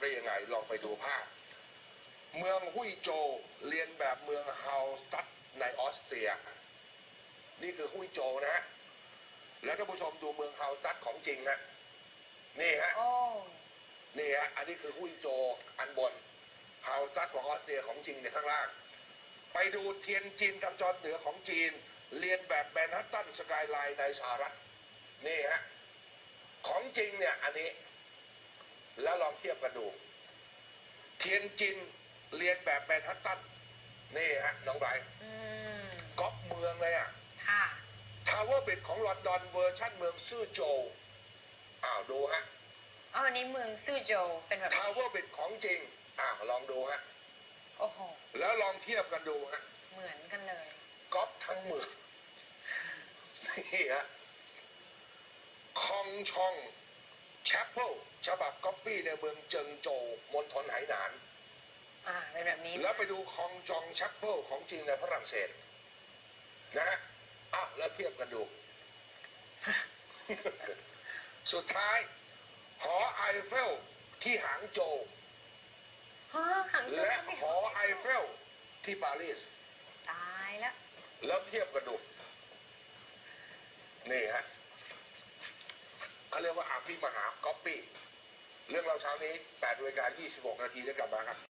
ำได้ยังไง ลองไปดูภาพ เมืองฮุยโจวเรียนแบบเมืองฮาวสตัดในออสเตรีย นี่คือฮุยโจวนะฮะ แล้วท่านผู้ชมดูเมืองฮาวสตัดของจริงนะนี่ฮะโอ้นี่ฮะ อันนี้คือฮุยโจวอันบนฮาวสตัดของออสเตรียของจริงในยข้างล่าง ไปดูเทียนจินทางจอดเหนือของจีน เรียนแบบแมนฮัตตันสกายไลน์ในสหรัฐ นี่ฮะ ของจริงเนี่ยอันนี้ แล้วลองเทียบกันดู เทียนจินเรียนแบบแมนฮัตตันนี่ฮะน้องไบรท์อืมก๊อปเมืองเลยอะค่ะทาวเวอร์บิดของลอนดอนเวอร์ชั่นเมืองซื่อโจวอ้าวดูฮะเออนี่เมืองซื่อโจวเป็นแบบทาวเวอร์บิดของจริงอ้าวลองดูฮะโอ้โห แล้วลองเทียบกันดูฮะเหมือนกันเลย ก๊อปทั้งเมืองนี่ฮะคองชอง แชปเปิลฉบับก๊อปปี้ในเมืองเจิงโจวมณฑลไหหนาน อ่าเป็นแบบนี้แล้วไปดูคองจองแชปเปิลของจริงในฝรั่งเศสนะฮะอ้าวแล้วเทียบกันดู สุดท้าย หอไอเฟลที่หางโจวฮะหางโจวและก็ไม่หอไอเฟลที่ปารีสตายแล้ว แล้วเทียบกันดู นี่ฮะ เขาเรียกว่าอาภิมหาก๊อปปี้เรื่องเราเช้านี้8นาฬิกา26 นาทีจะกลับมาครับ